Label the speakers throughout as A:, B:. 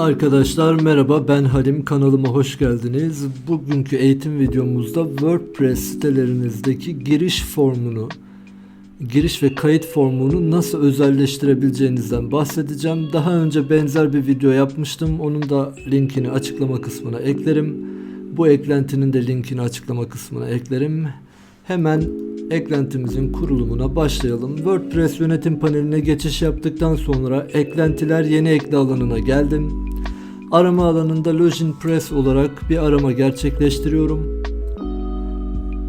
A: Arkadaşlar merhaba ben Halim kanalıma hoş geldiniz. Bugünkü eğitim videomuzda WordPress sitelerinizdeki giriş formunu, giriş ve kayıt formunu nasıl özelleştirebileceğinizden bahsedeceğim. Daha önce benzer bir video yapmıştım. Onun da linkini açıklama kısmına eklerim. Bu eklentinin de linkini açıklama kısmına eklerim. Hemen eklentimizin kurulumuna başlayalım. WordPress yönetim paneline geçiş yaptıktan sonra eklentiler yeni ekle alanına geldim. Arama alanında Login Press olarak bir arama gerçekleştiriyorum.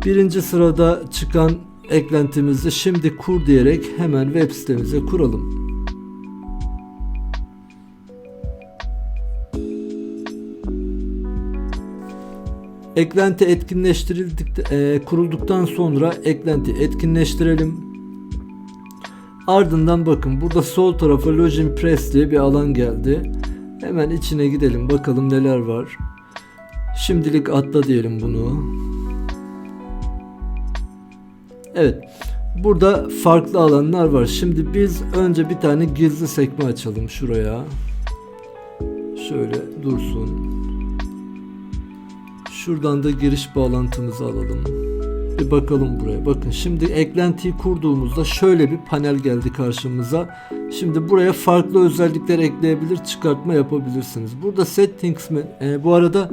A: Birinci sırada çıkan eklentimizi şimdi kur diyerek hemen web sitemize kuralım. Eklenti etkinleştirildik, e, kurulduktan sonra eklenti etkinleştirelim. Ardından bakın burada sol tarafa Login Press diye bir alan geldi. Hemen içine gidelim bakalım neler var. Şimdilik atla diyelim bunu. Evet. Burada farklı alanlar var. Şimdi biz önce bir tane gizli sekme açalım şuraya. Şöyle dursun. Şuradan da giriş bağlantımızı alalım. Bir bakalım buraya. Bakın şimdi eklentiyi kurduğumuzda şöyle bir panel geldi karşımıza. Şimdi buraya farklı özellikler ekleyebilir, çıkartma yapabilirsiniz. Burada settings mi? E, bu arada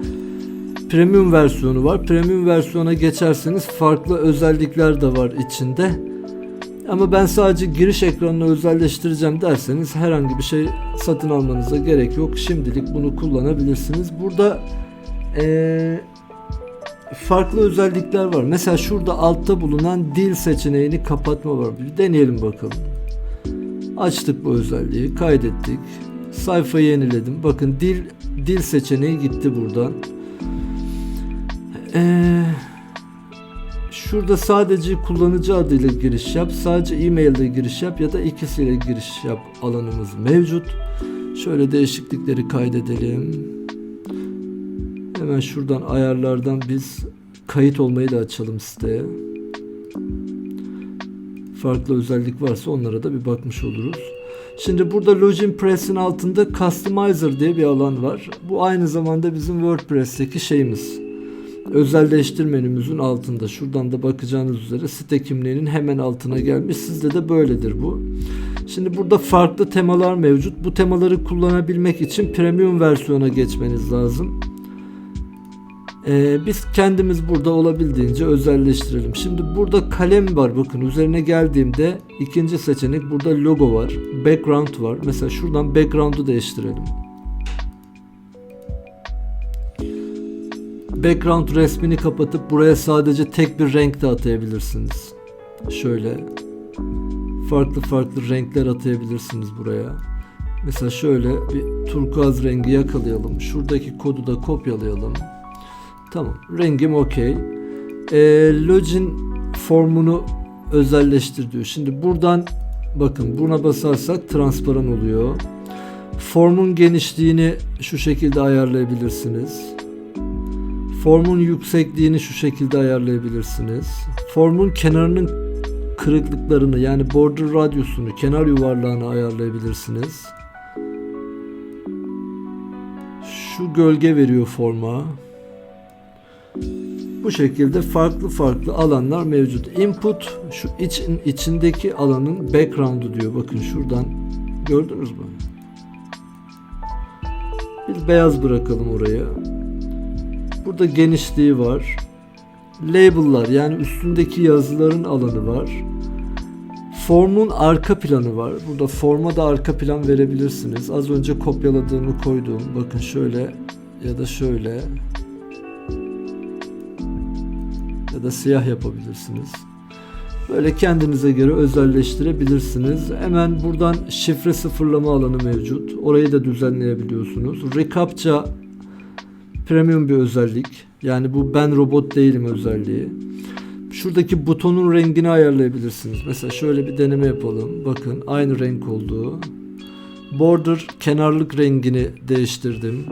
A: premium versiyonu var. Premium versiyona geçerseniz farklı özellikler de var içinde. Ama ben sadece giriş ekranını özelleştireceğim derseniz herhangi bir şey satın almanıza gerek yok. Şimdilik bunu kullanabilirsiniz. Burada eee farklı özellikler var. Mesela şurada altta bulunan dil seçeneğini kapatma var. Bir deneyelim bakalım. Açtık bu özelliği, kaydettik. Sayfayı yeniledim. Bakın dil dil seçeneği gitti buradan. Ee, şurada sadece kullanıcı adıyla giriş yap, sadece e-mail ile giriş yap ya da ikisiyle giriş yap alanımız mevcut. Şöyle değişiklikleri kaydedelim. Hemen şuradan ayarlardan biz kayıt olmayı da açalım siteye. Farklı özellik varsa onlara da bir bakmış oluruz. Şimdi burada Login Press'in altında Customizer diye bir alan var. Bu aynı zamanda bizim WordPress'teki şeyimiz. Özelleştir menümüzün altında. Şuradan da bakacağınız üzere site kimliğinin hemen altına gelmiş. Sizde de böyledir bu. Şimdi burada farklı temalar mevcut. Bu temaları kullanabilmek için premium versiyona geçmeniz lazım. Ee, biz kendimiz burada olabildiğince özelleştirelim. Şimdi burada kalem var bakın üzerine geldiğimde ikinci seçenek burada logo var. Background var. Mesela şuradan background'u değiştirelim. Background resmini kapatıp buraya sadece tek bir renk de atayabilirsiniz. Şöyle farklı farklı renkler atayabilirsiniz buraya. Mesela şöyle bir turkuaz rengi yakalayalım. Şuradaki kodu da kopyalayalım. Tamam. Rengim okey. E, login formunu özelleştir diyor. Şimdi buradan bakın buna basarsak transparan oluyor. Formun genişliğini şu şekilde ayarlayabilirsiniz. Formun yüksekliğini şu şekilde ayarlayabilirsiniz. Formun kenarının kırıklıklarını yani border radyusunu, kenar yuvarlağını ayarlayabilirsiniz. Şu gölge veriyor forma. Bu şekilde farklı farklı alanlar mevcut. Input şu için içindeki alanın background'u diyor. Bakın şuradan gördünüz mü? Biz beyaz bırakalım oraya. Burada genişliği var. Label'lar yani üstündeki yazıların alanı var. Formun arka planı var. Burada forma da arka plan verebilirsiniz. Az önce kopyaladığımı koyduğum bakın şöyle ya da şöyle ya da siyah yapabilirsiniz. Böyle kendinize göre özelleştirebilirsiniz. Hemen buradan şifre sıfırlama alanı mevcut. Orayı da düzenleyebiliyorsunuz. Recaptcha premium bir özellik. Yani bu ben robot değilim özelliği. Şuradaki butonun rengini ayarlayabilirsiniz. Mesela şöyle bir deneme yapalım. Bakın aynı renk olduğu. Border kenarlık rengini değiştirdim.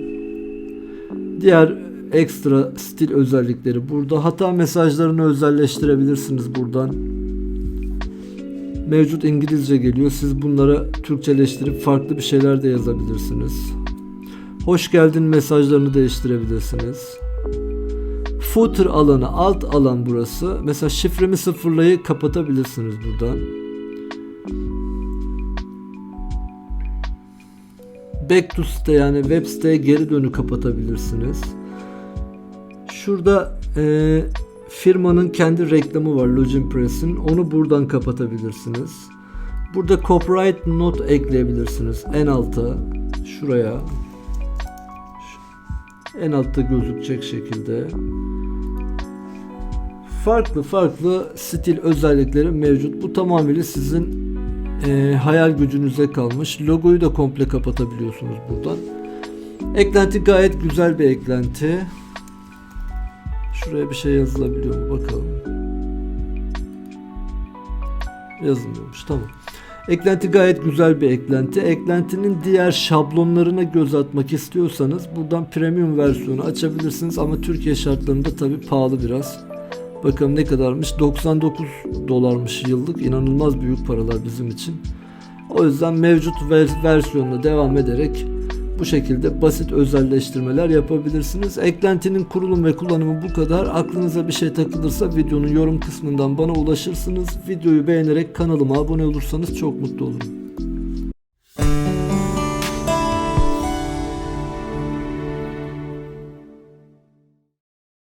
A: Diğer ekstra stil özellikleri burada. Hata mesajlarını özelleştirebilirsiniz buradan. Mevcut İngilizce geliyor. Siz bunlara Türkçeleştirip farklı bir şeyler de yazabilirsiniz. Hoş geldin mesajlarını değiştirebilirsiniz. Footer alanı, alt alan burası. Mesela şifremi sıfırlayı kapatabilirsiniz buradan. Back to site yani web siteye geri dönü kapatabilirsiniz. Şurada e, firmanın kendi reklamı var Login Press'in. Onu buradan kapatabilirsiniz. Burada copyright not ekleyebilirsiniz en alta şuraya Şu- en altta gözükecek şekilde farklı farklı stil özellikleri mevcut. Bu tamamıyla sizin e, hayal gücünüze kalmış. Logoyu da komple kapatabiliyorsunuz buradan. Eklenti gayet güzel bir eklenti. Şuraya bir şey yazılabiliyor mu bakalım. Yazılmıyormuş tamam. Eklenti gayet güzel bir eklenti. Eklentinin diğer şablonlarına göz atmak istiyorsanız buradan premium versiyonu açabilirsiniz ama Türkiye şartlarında tabi pahalı biraz. Bakalım ne kadarmış? 99 dolarmış yıllık. İnanılmaz büyük paralar bizim için. O yüzden mevcut vers- devam ederek bu şekilde basit özelleştirmeler yapabilirsiniz. Eklentinin kurulum ve kullanımı bu kadar. Aklınıza bir şey takılırsa videonun yorum kısmından bana ulaşırsınız. Videoyu beğenerek kanalıma abone olursanız çok mutlu olurum.